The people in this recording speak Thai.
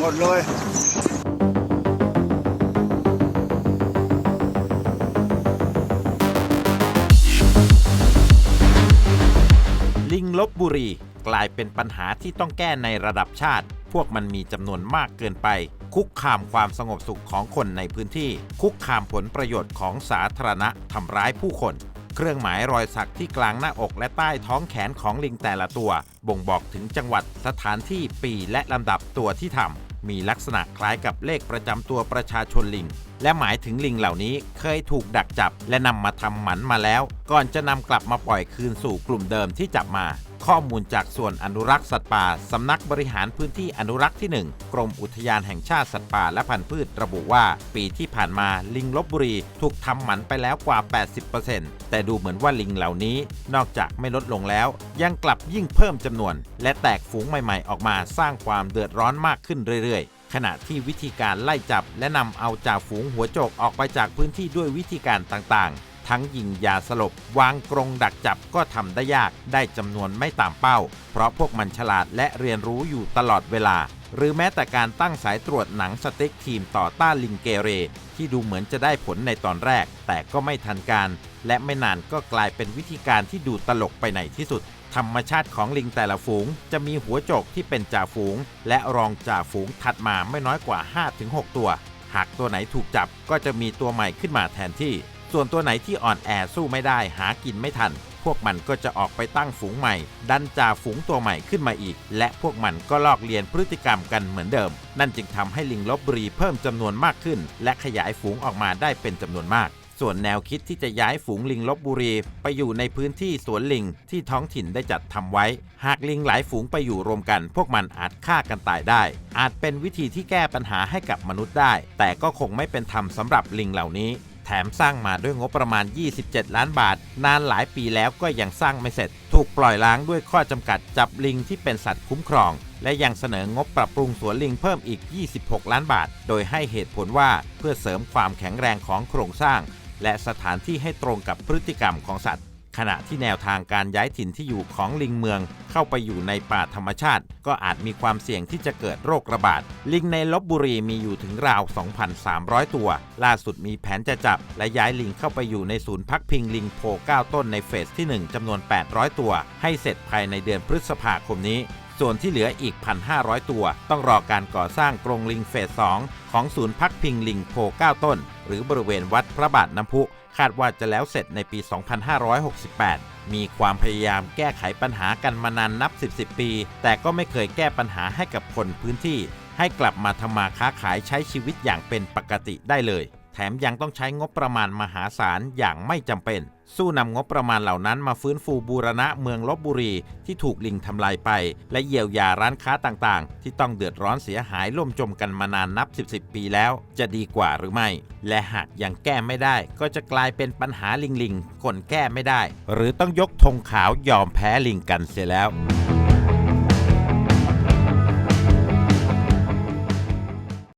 หมดเลยลิงลบบุรีกลายเป็นปัญหาที่ต้องแก้ในระดับชาติ พวกมันมีจำนวนมากเกินไป คุกคามความสงบสุขของคนในพื้นที่ คุกคามผลประโยชน์ของสาธารณะทำร้ายผู้คน เครื่องหมายรอยสักที่กลางหน้าอกและใต้ท้องแขนของลิงแต่ละตัว บ่งบอกถึงจังหวัดสถานที่ปีและลำดับตัวที่ทำ มีลักษณะคล้ายกับเลขประจำตัวประชาชนลิง และหมายถึงลิงเหล่านี้เคยถูกดักจับ และนำมาทำหมันมาแล้ว ก่อนจะนำกลับมาปล่อยคืนสู่กลุ่มเดิมที่จับมา ข้อมูลจากส่วนอนุรักษ์สัตว์ป่าสำนักบริหารพื้นที่อนุรักษ์ที่ 1 กรมอุทยานแห่งชาติสัตว์ป่าและพันธุ์พืชระบุว่า ปีที่ผ่านมาลิงลบบุรีถูกทำหมันไปแล้วกว่า 80%แต่ดูเหมือนว่าลิงเหล่านี้ นอกจากไม่ลดลงแล้ว ยังกลับยิ่งเพิ่มจำนวน และแตกฝูงใหม่ๆ ออกมาสร้างความเดือดร้อนมากขึ้นเรื่อยๆ ขณะที่วิธีการไล่จับและนำเอาจ่าฝูงหัวโจกออกไปจากพื้นที่ด้วยวิธีการต่างๆ ทั้งยิงยาสลบ วางกรงดักจับก็ทำได้ยากได้จำนวนไม่ตามเป้า เพราะพวกมันฉลาดและเรียนรู้อยู่ตลอดเวลา หรือแม้แต่การตั้งสายตรวจหนังสติ๊กทีมต่อต้านลิงเกเร ที่ดูเหมือนจะได้ผลในตอนแรก แต่ก็ไม่ทันการ และไม่นานก็กลายเป็นวิธีการที่ดูตลกไปในที่สุดธรรมชาติของลิงแต่ละฝูง จะมีหัวโจกที่เป็นจ่าฝูง และรองจ่าฝูงถัดมาไม่น้อยกว่า 5-6 ตัว หากตัวไหนถูกจับก็จะมีตัวใหม่ขึ้นมาแทนที่ ส่วนตัวไหนที่อ่อนแอสู้ไม่ได้หากินไม่ทัน พวกมันก็จะออกไปตั้งฝูงใหม่ ดันจ่าฝูงตัวใหม่ขึ้นมาอีก และพวกมันก็ลอกเลียนพฤติกรรมกันเหมือนเดิม นั่นจึงทำให้ลิงลบบุรีเพิ่มจำนวนมากขึ้น และขยายฝูงออกมาได้เป็นจำนวนมากส่วนแนวคิดที่จะย้ายฝูงลิงลบบุรี ไปอยู่ในพื้นที่สวนลิงที่ท้องถิ่นได้จัดทำไว้ หากลิงหลายฝูงไปอยู่รวมกัน พวกมันอาจฆ่ากันตายได้ อาจเป็นวิธีที่แก้ปัญหาให้กับมนุษย์ได้ แต่ก็คงไม่เป็นธรรมสำหรับลิงเหล่านี้ แถมสร้างมาด้วยงบประมาณ 27 ล้านบาท นานหลายปีแล้วก็ยังสร้างไม่เสร็จ ถูกปล่อยล้างด้วยข้อจำกัดจับลิงที่เป็นสัตว์คุ้มครอง และยังเสนองบปรับปรุงสวนลิงเพิ่มอีก 26 ล้านบาท โดยให้เหตุผลว่าเพื่อเสริมความแข็งแรงของโครงสร้าง และสถานที่ให้ตรงกับพฤติกรรมของสัตว์ ขณะที่แนวทางการย้ายถิ่นที่อยู่ของลิงเมือง เข้าไปอยู่ในป่าธรรมชาติ ก็อาจมีความเสี่ยงที่จะเกิดโรคระบาด ลิงในลบบุรีมีอยู่ถึงราว 2,300 ตัว ล่าสุดมีแผนจะจับ และย้ายลิงเข้าไปอยู่ในศูนย์พักพิงลิงโพ 9 ต้นในเฟสที่ 1จำนวน 800 ตัว ให้เสร็จภายในเดือนพฤษภาคมนี้ส่วนที่เหลืออีก 1,500 ตัว ต้องรอการก่อสร้างกรงลิงเฟส 2 ของศูนย์พักพิงลิงโพ 9 ต้น หรือบริเวณวัดพระบาทน้ำพุ คาดว่าจะแล้วเสร็จในปี 2568 มีความพยายามแก้ไขปัญหากันมานานนับ 10 10 ปี แต่ก็ไม่เคยแก้ปัญหาให้กับคนพื้นที่ ให้กลับมาทำมาค้าขายใช้ชีวิตอย่างเป็นปกติได้เลย ถมยังต้องใช้งบประมาณมหาศาลอย่างไม่จำเป็น สู้นำงบประมาณเหล่านั้นมาฟื้นฟูบูรณะเมืองลบบุรีที่ถูกลิงทำลายไป และเยียวยาร้านค้าต่างๆ ที่ต้องเดือดร้อนเสียหายล่มจมกันมานานนับ 10 10 ปีแล้ว จะดีกว่าหรือไม่ และหากยังแก้ไม่ได้ ก็จะกลายเป็นปัญหาลิงลิงๆคนแก้ไม่ได้ หรือต้องยกธงขาวยอมแพ้ลิงกันเสียแล้ว